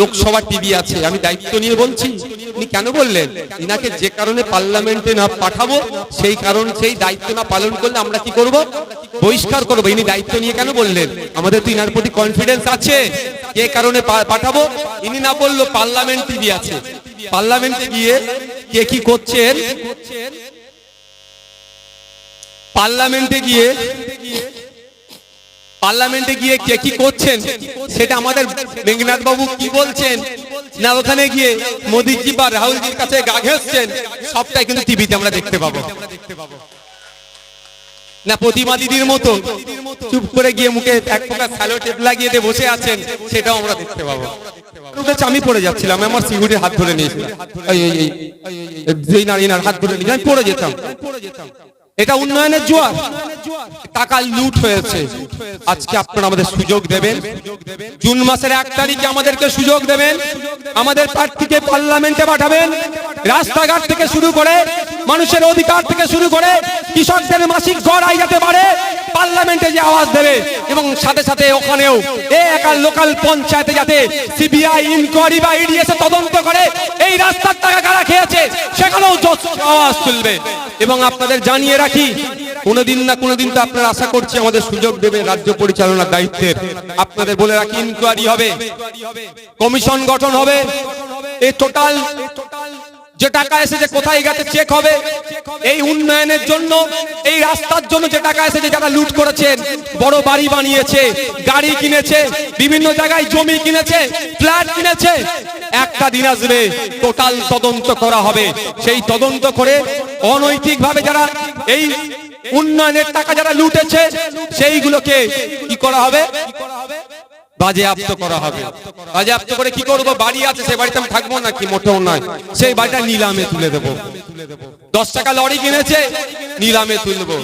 Lok Sabha TV আছে, আমি দায়িত্ব নিয়ে বলছি। উনি কেন বললেন? ইনাকে যে কারণে পার্লামেন্টে না পাঠাবো, সেই কারণ, সেই দায়িত্ব না পালন করলে আমরা কি করব? বহিষ্কার করব। ইনি দায়িত্ব নিয়ে কেন বললেন? আমাদের তো ইনার প্রতি কনফিডেন্স আছে। কে কারণে পাঠাবো? ইনি না বলল পার্লামেন্ট টিভি আছে। পার্লামেন্টে গিয়ে কে কি করছেন? পার্লামেন্টে গিয়ে পার্লামেন্টে গিয়ে কে কি করছেন, সেটা আমাদের মেঘনাথ বাবু কি বলছেন? না, ওখানে গিয়ে মোদিজি বা রাহুলজির কাছে গা ঘেঁষছেন, সবটাই কিন্তু টিভিতে আমরা দেখতে পাবো। না, প্রতিমা দিদির মতো চুপ করে গিয়ে মুখে এক প্রকার স্যালো টেপ লাগিয়ে দিয়ে বসে আছেন, সেটাও আমরা দেখতে পাবো। আমি পড়ে যাচ্ছিলাম আমার সিকিউরিটির হাত ধরে নিয়েছিলাম। যেই নারী হাত ধরে নিয়ে আমি পড়ে যেতাম। এটা উন্নয়নের জোয়ার। টাকা লুট হয়েছে। আজকে আপনারা আমাদের সুযোগ দেবেন। জুন মাসের এক তারিখে আমাদেরকে সুযোগ দেবেন। আমাদের প্রার্থীকে পার্লামেন্টে পাঠাবেন। রাস্তাঘাট থেকে শুরু করে মানুষের অধিকার থেকে শুরু করে কৃষকদের মাসিক গড় আয় যেতে পারে পার্লামেন্টে যে আওয়াজ দেবে এবং সাথে সাথে ওখানেও এ একার লোকাল পঞ্চায়েতে যাতে সিবিআই ইনকোয়ারি বা ইডি এসে তদন্ত করে, এই রাস্তার টাকা কারা খেয়েছে, সেখানেও আওয়াজ তুলবে। এবং আপনাদের জানিয়ে রাখি, কোনোদিন না কোনোদিন তো আপনারা আশা করছি আমাদের সুযোগ দেবে রাজ্য পরিচালনার দায়িত্বের। আপনাদের বলে রাখি ইনকোয়ারি হবে কমিশন গঠন হবে এই টোটাল যে টাকা এসেছে কোথায় গেছে চেক হবে, এই উন্নয়নের জন্য, এই রাস্তার জন্য যে টাকা এসেছে যারা লুট করেছেন বড় বাড়ি বানিয়েছে, গাড়ি কিনেছে, বিভিন্ন জায়গায় জমি কিনেছে, ফ্ল্যাট কিনেছে একটা দিন আসবে টোটাল তদন্ত করা হবে। সেই তদন্ত করে অনৈতিক ভাবে যারা এই উন্নয়নের টাকা যারা লুটেছে, সেইগুলোকে কি করা হবে? বাজেয়াপ্ত করা হবে। বাজেয়াপ্ত করে কি করব? বাড়ি আছে, সেই বাড়িতে আমি থাকব না কি? মোটেও নয়। সেই বাড়িটা নিলামে তুলে দেবো। দশ টাকা লরি কিনেছে, নিলামে তুলবো।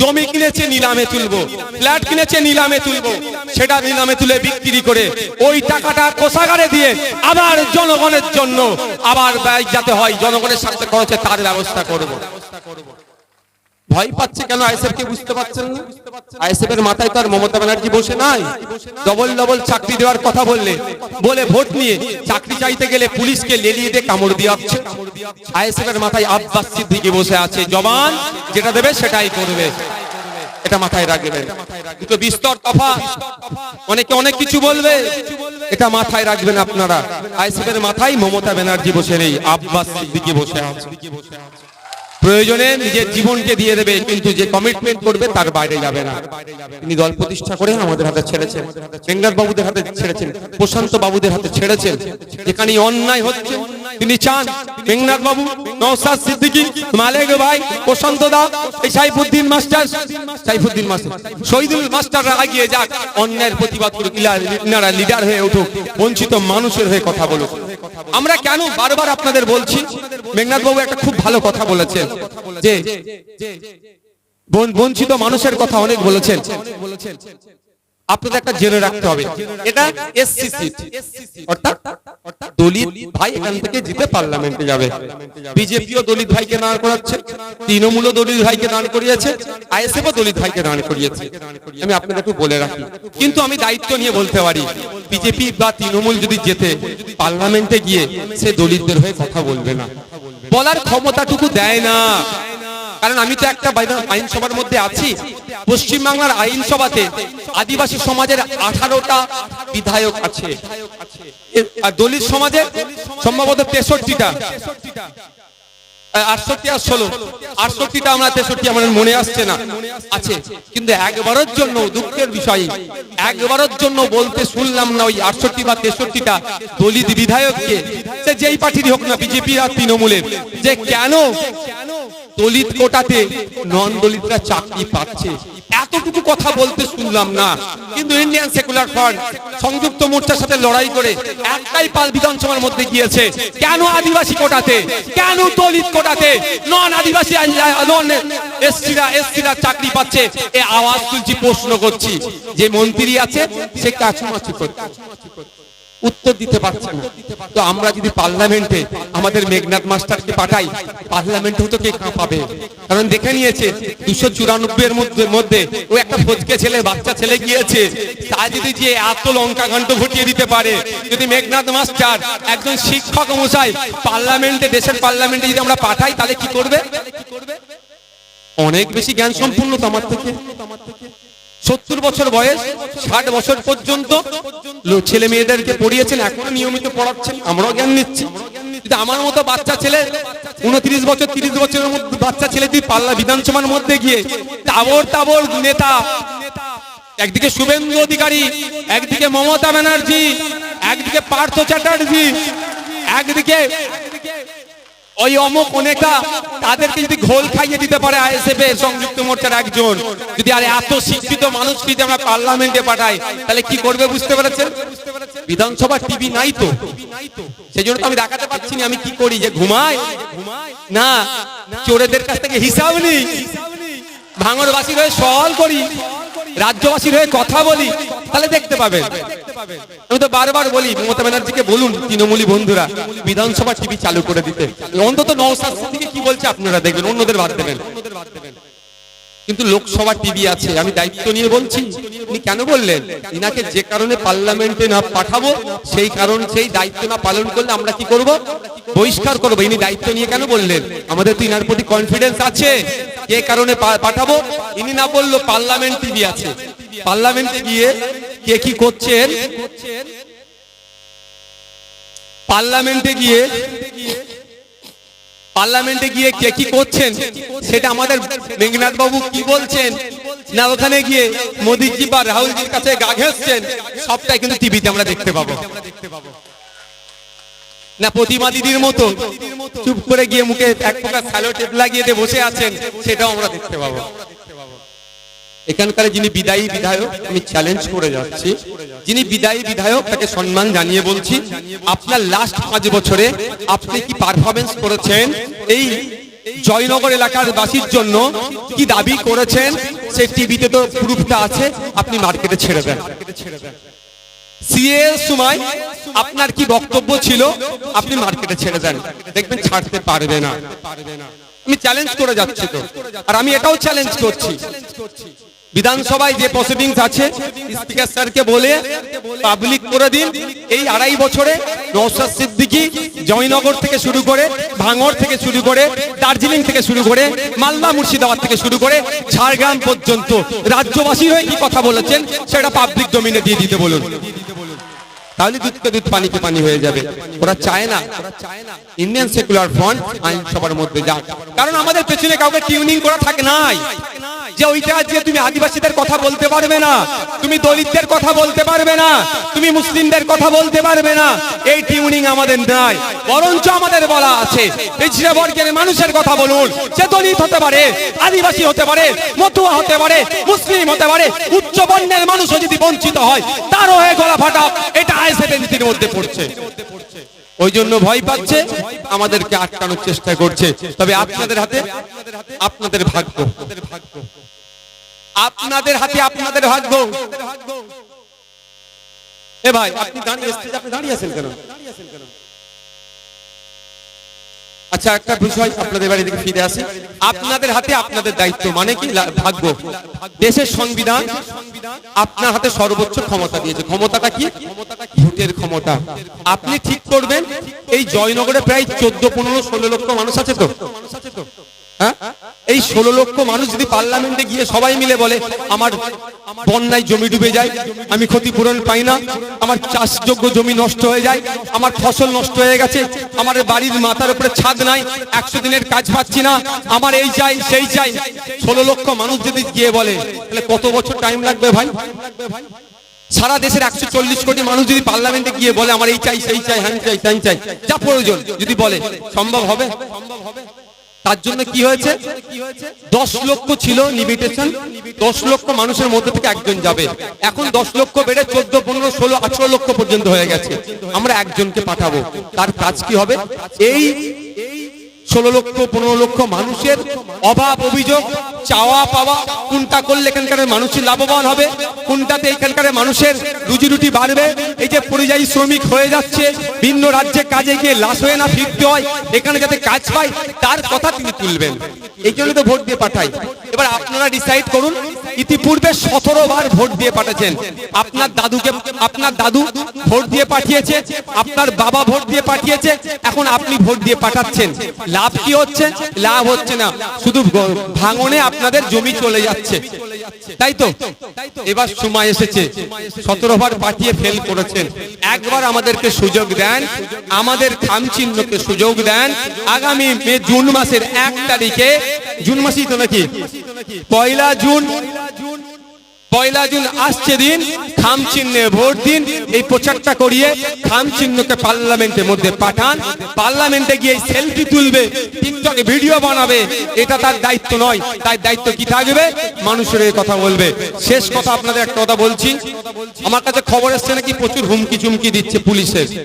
জমি কিনেছে, নিলামে তুলবো। ফ্ল্যাট কিনেছে, নিলামে তুলবো। সেটা নিলামে তুলে বিক্রি করে ওই টাকাটা কোষাগারে দিয়ে আবার জনগণের জন্য আবার ব্যয় যাতে হয়, জনগণের সাথে খরচে তার ব্যবস্থা করব। ভয় পাচ্ছে কেন আইএসএফ কে বুঝতে পারছেন না? আইএসএফ এর মাথায় তো আর মমতা ব্যানার্জি বসে নাই। ডবল ডবল চাকরি দেওয়ার কথা বললে, বলে ভোট নিয়ে চাকরি চাইতে গেলে পুলিশকে লেলিয়ে দিয়ে কামড় দিয়ে আসছে। আইএসএফ এর মাথায় আব্বাস সিদ্দিকি বসে আছে, জবান যেটা দেবে সেটাই করবে। এটা মাথায় রাখবেন। দুটো বিস্তর তফা। অনেকে অনেক কিছু বলবে, এটা মাথায় রাখবেন আপনারা। আইএসএফ এর মাথায় মমতা ব্যানার্জি বসে নেই, আব্বাস সিদ্দিকি বসে আছে। প্রয়োজনে নিজের জীবনকে দিয়ে দেবে, কিন্তু যে কমিটমেন্ট করবে তার বাইরে যাবে না। তিনি দল প্রতিষ্ঠা করে আমাদের হাতে ছেড়েছেন। বেঙ্গাল বাবুদের হাতে ছেড়েছেন, প্রশান্ত বাবুদের হাতে ছেড়েছেন। যেখানে অন্যায় হচ্ছে, তিনি চান বেঙ্গনাথ বাবু নওসাদ সিদ্দিকী, মালেক ভাই, প্রশান্ত দা এই সাইফুদ্দিন মাস্টার সাইফুদ্দিন মাস্টার, শহীদুল মাস্টাররা এগিয়ে যাক, অন্যায়ের প্রতিবাদ ইনারা লিডার হয়ে উঠুক, বঞ্চিত মানুষের হয়ে কথা বলুক। আমরা কেন বারবার আপনাদের বলছি মেঘনাথ বাবু একটা খুব ভালো কথা বলেছেন যে বঞ্চিত মানুষের কথা অনেক বলেছেন আপনাদের একটা জেনে রাখতে হবে। এটা অর্থাৎ দলিত ভাই এখান থেকে জিতে পার্লামেন্টে যাবে। বিজেপিও দলিত ভাইকে দাঁড় করাচ্ছে, তৃণমূলও দলিত ভাইকে দাঁড় করিয়েছে, আইএসএফও দলিত ভাইকে দাঁড় করিয়েছে। আমি আপনাদের একটু বলে রাখি, কিন্তু আমি দায়িত্ব নিয়ে বলতে পারি, বিজেপি বা তৃণমূল যদি যেতে পার্লামেন্টে গিয়ে সে দলিতদের হয়ে কথা বলবে না। বলার ক্ষমতাটুকু দেয় না। কারণ আমি তো একটা আইনসভার মধ্যে আছি পশ্চিমবাংলার আইনসভাতে আদিবাসী সমাজের আঠারোটা বিধায়ক আছে। আর দলিত সমাজের সম্ভবত তেষট্টিটা। আটষট্টিটা আমরা তেষট্টি আমার মনে আসছে না কিন্তু একবারের জন্য দুঃখের বিষয়, একবারের জন্য বলতে শুনলাম না ওই আটষট্টি বা তেষট্টিটা দলিত বিধায়ককে। হোক না বিজেপি আর তৃণমূলের। যে কেন দলিত কোটাতে নন দলিতরা চাকরি পাচ্ছে। এতটুকু কথা বলতে শুনলাম না। কিন্তু ইন্ডিয়ান সেকুলার ফ্রন্ট সংযুক্ত মোর্চার সাথে লড়াই করে একটাই পাল বিধানসভার মধ্যে গিয়েছে। কেন আদিবাসী কোটাতে? কেন দলিত কোটাতে? নন আদিবাসী নন এসসিরা এসসিরা চাকরি পাচ্ছে? এ আওয়াজ তুলছি, প্রশ্ন করছি। যে মন্ত্রী আছে, সে কাছুমাছি করছে। উত্তর দিতে পারছে না। তো আমরা যদি পার্লামেন্টে আমাদের মেঘনাথ মাস্টারকে পাঠাই পার্লামেন্টেও তো কে কাঁপাবে কারণ দেখে নিয়েছে, দুশো চুরানব্বই এর মধ্যে মধ্যে ও একটা ফজকে ছেলে, বাচ্চা ছেলে গিয়েছে। তা যদি যে এত লঙ্কা ঘন্ট ঘটিয়ে দিতে পারে, যদি মেঘনাথ মাস্টার একজন শিক্ষক মশাই পার্লামেন্টে, দেশের পার্লামেন্টে যদি আমরা পাঠাই, তাহলে কি করবে? অনেক বেশি জ্ঞান সম্পূর্ণ তো আমার থেকে। সত্তর বছর বয়স, ষাট বছর পর্যন্ত ছেলে মেয়েদেরকে পড়িয়েছেন, এখনও নিয়মিত পড়াচ্ছেন, আমরাও জ্ঞান নিচ্ছি। কিন্তু আমার মতো বাচ্চা ছেলে, উনত্রিশ বছর, তিরিশ বছরের মধ্যে বাচ্চা ছেলে তুই পাল্লা বিধানসভার মধ্যে গিয়ে তাবর তাবর নেতা, একদিকে শুভেন্দু অধিকারী, একদিকে মমতা ব্যানার্জি, একদিকে পার্থ চ্যাটার্জি, একদিকে ওই অমুক নেতা, তাদেরকে যদি ঘোল খাইয়ে দিতে পারে আইএসএফ এর সংযুক্ত মোর্চার একজন, যদি আর এত শিক্ষিত মানুষকে যদি আমরা পার্লামেন্টে পাঠাই, তাহলে কি করবে বুঝতে পেরেছেন? বিধানসভা টিভি নাই তো। সেই জন্য তো আমি দেখাতে পাচ্ছি না আমি কি করি, যে ঘুমাই? না, চোরেদের কাছ থেকে হিসাব নেই ভাঙরবাসীর হয়ে সওয়াল করি। রাজ্যবাসীর হয়ে কথা বলি। তাহলে দেখতে পাবেন। আমি তো বারবার বলি, মমতা ব্যানার্জিকে বলুন, তৃণমূলী বন্ধুরা, বিধানসভা টিভি চালু করে দিতে। অন্তত থেকে কি বলছে আপনারা দেখবেন, অন্যদের বাদ দেবেন। কিন্তু লোকসভা টিভি আছে, আমি দায়িত্ব নিয়ে বলছি, উনি কেন বললেন? ইনাকে যে কারণে পার্লামেন্টে না পাঠাবো, সেই কারণ, সেই দায়িত্ব না পালন করলে আমরা কি করব? বহিষ্কার করব, ইনি দায়িত্ব নিয়ে কেন বললেন? আমাদের তো ইনার প্রতি কনফিডেন্স আছে, কে কারণে পাঠাবো? ইনি না বলল পার্লামেন্ট টিভি আছে। পার্লামেন্টে গিয়ে কে কি করছেন? পার্লামেন্টে গিয়ে পার্লামেন্টে গিয়ে কে কি করছেন? সেটা আমাদের মেঘনাথ বাবু কি বলছেন? না, ওখানে গিয়ে মোদিজি বা রাহুলজির কাছে গা ঘেঁষছেন, সবটাই কিন্তু টিভিতে আমরা দেখতে পাবো। না, প্রতিমা দিদির মতো চুপ করে গিয়ে মুখে এক প্রকার স্যালো টেপ লাগিয়ে বসে আছেন, সেটাও আমরা দেখতে পাবো। এখানকার যিনি বিদায়ী বিধায়ক, আমি চ্যালেঞ্জ করে যাচ্ছি। যিনি বিদায়ী বিধায়ক, তাকে সম্মান জানিয়ে বলছি, আপনার লাস্ট পাঁচ বছরে আপনি কি পারফরমেন্স করেছেন? এই জয়নগর এলাকার বাসীর জন্য কি দাবি করেছেন? সেই টিভিতে তো প্রুফটা আছে, আপনি মার্কেটে ছেড়ে দেন। সিএ সময় আপনার কি বক্তব্য ছিল? আপনি মার্কেটে ছেড়ে দেন। দেখবেন ছাড়তে পারবে না। আমি চ্যালেঞ্জ করে যাচ্ছি তো। আর আমি এটাও চ্যালেঞ্জ করছি। বিধানসভায় যে প্রসিডিংস আছে স্পিকার স্যারকে বলে পাবলিক করে দিন। এই আড়াই বছরে নৌসাদ সিদ্দিকি জয়নগর থেকে শুরু করে ভাঙর থেকে শুরু করে, দার্জিলিং থেকে শুরু করে, মালদা মুর্শিদাবাদ থেকে শুরু করে, ঝাড়গ্রাম পর্যন্ত রাজ্যবাসী হয়ে কি কথা বলেছেন, সেটা পাবলিক ডোমিনে দিয়ে দিতে বলুন। তাহলে দুধ দুধ পানিকে পানি হয়ে যাবে। ওরা চায় না। ইন্ডিয়ান সেকুলার ফ্রন্ট আইন সবার মধ্যে যাক। কারণ আমাদের পেছনে কাউকে টিউনিং করা থাকে নাই। যে ওইটা যে তুমি আদিবাসীদের কথা বলতে পারবে না, তুমি দলিতদের কথা বলতে পারবে না, তুমি মুসলিমদের কথা বলতে পারবে না, এই টিউনিং আমাদের নাই, বরঞ্চ আমাদের বলা আছে। পিছিয়ে বর্গের মানুষের কথা বলুন সে দলিত হতে পারে, আদিবাসী হতে পারে, মতুয়া হতে পারে, মুসলিম হতে পারে, উচ্চ বর্ণের মানুষও যদি বঞ্চিত হয়, তারও হয়ে গলা ফাটা, এটা আইসেফ নীতির মধ্যে পড়ছে। ওই জন্য ভয় পাচ্ছে, আমাদেরকে আটকানোর চেষ্টা করছে। তবে আপনাদের হাতে, আপনাদের ভাগ্য। আপনাদের হাতে আপনাদের ভাগ্য। এ ভাই, আপনি দাঁড়িয়ে আপনি দাঁড়িয়ে আছেন কেন? আচ্ছা একটা বিষয় আপনাদের বাড়ি থেকে ফিরে আসে। আপনাদের হাতে আপনাদের দায়িত্ব মানে কি? ভাগ্য। দেশের সংবিধান আপনার হাতে সর্বোচ্চ ক্ষমতা দিয়েছে। ক্ষমতাটা কি? ভোটের ক্ষমতা। আপনি ঠিক করবেন, এই জয়নগরে প্রায় চোদ্দ, পনেরো, ষোলো লক্ষ মানুষ আছে তো? হ্যাঁ? এই ষোলো লক্ষ মানুষ যদি পার্লামেন্টে গিয়ে সবাই মিলে বলে, আমার বন্যায় জমি ডুবে যায়, আমি ক্ষতিপূরণ পাই না, আমার চাষযোগ্য জমি নষ্ট হয়ে যায়, আমার ফসল নষ্ট হয়ে গেছে, আমার বাড়ির মাথার উপরে ছাদ নাই, একশো দিনের কাজ পাচ্ছি না, আমার এই চাই, সেই চাই। ষোলো লক্ষ মানুষ যদি গিয়ে বলে, তাহলে কত বছর টাইম লাগবে ভাই? সারা দেশের একশো চল্লিশ কোটি মানুষ যদি পার্লামেন্টে গিয়ে বলে, আমার এই চাই, সেই চাই হ্যান চাই, ত্যান চাই। যা প্রয়োজন, যদি বলে সম্ভব হবে সম্ভব হবে? তার জন্য কি হয়েছে? দশ লক্ষ ছিল লিমিটেশন দশ লক্ষ মানুষের মধ্যে থেকে একজন যাবে। এখন দশ লক্ষ বেড়ে চোদ্দ, পনেরো, ষোলো, আঠারো লক্ষ পর্যন্ত হয়ে গেছে। আমরা একজনকে পাঠাবো। তার কাজ কি হবে? এই ষোলো লক্ষ, পনেরো লক্ষ মানুষের অভাব, অভিযোগ, চাওয়া, পাওয়া, কোনটা করলে এখানকার মানুষের লাভবান হবে, কোনটাতে এখানকার মানুষের রুজি রুটি বাড়বে, এই যে পরিযায়ী শ্রমিক হয়ে যাচ্ছে, ভিন্ন রাজ্যে কাজে গিয়ে লাশ হয়ে না ফিরতে হয়, এখানে যাতে কাজ পায়, তার কথা তিনি তুলবেন। এই জন্য তো ভোট দিয়ে পাঠাই। এবার আপনারা ডিসাইড করুন, ইতিপূর্বে সতেরো বার ভোট দিয়ে পাঠাচ্ছেন। আপনার দাদুকে, আপনার দাদু ভোট দিয়ে পাঠিয়েছে, আপনার বাবা ভোট দিয়ে পাঠিয়েছে, এখন আপনি ভোট দিয়ে পাঠাচ্ছেন। লাভ কি হচ্ছে? লাভ হচ্ছে না। শুধু ভাঙনে আপনাদের জমি চলে যাচ্ছে। তাই তো? এবার সময় এসেছে। সতেরো বার পাঠিয়ে ফেল করেছেন। একবার আমাদেরকে সুযোগ দেন। আমাদের খামচিহ্নকে সুযোগ দেন। আগামী মে, জুন মাসের এক তারিখে, জুন মাসই তো নাকি? পয়লা জুন। পয়লা জুন আসছে দিন, খাম চিহ্নে ভোট দিন, এই প্রচারটা করিয়ে খাম চিহ্নকে পার্লামেন্টের মধ্যে পাঠান। পার্লামেন্টে গিয়ে সেলফি তুলবে, টিকটকে ভিডিও বানাবে, এটা তার দায়িত্ব নয়, তার দায়িত্ব কি থাকবে? মানুষের এই কথা বলবে। শেষ কথা আপনাদের একটা কথা বলছি, আমার কাছে খবর এসছে নাকি প্রচুর হুমকি চুমকি দিচ্ছে পুলিশের।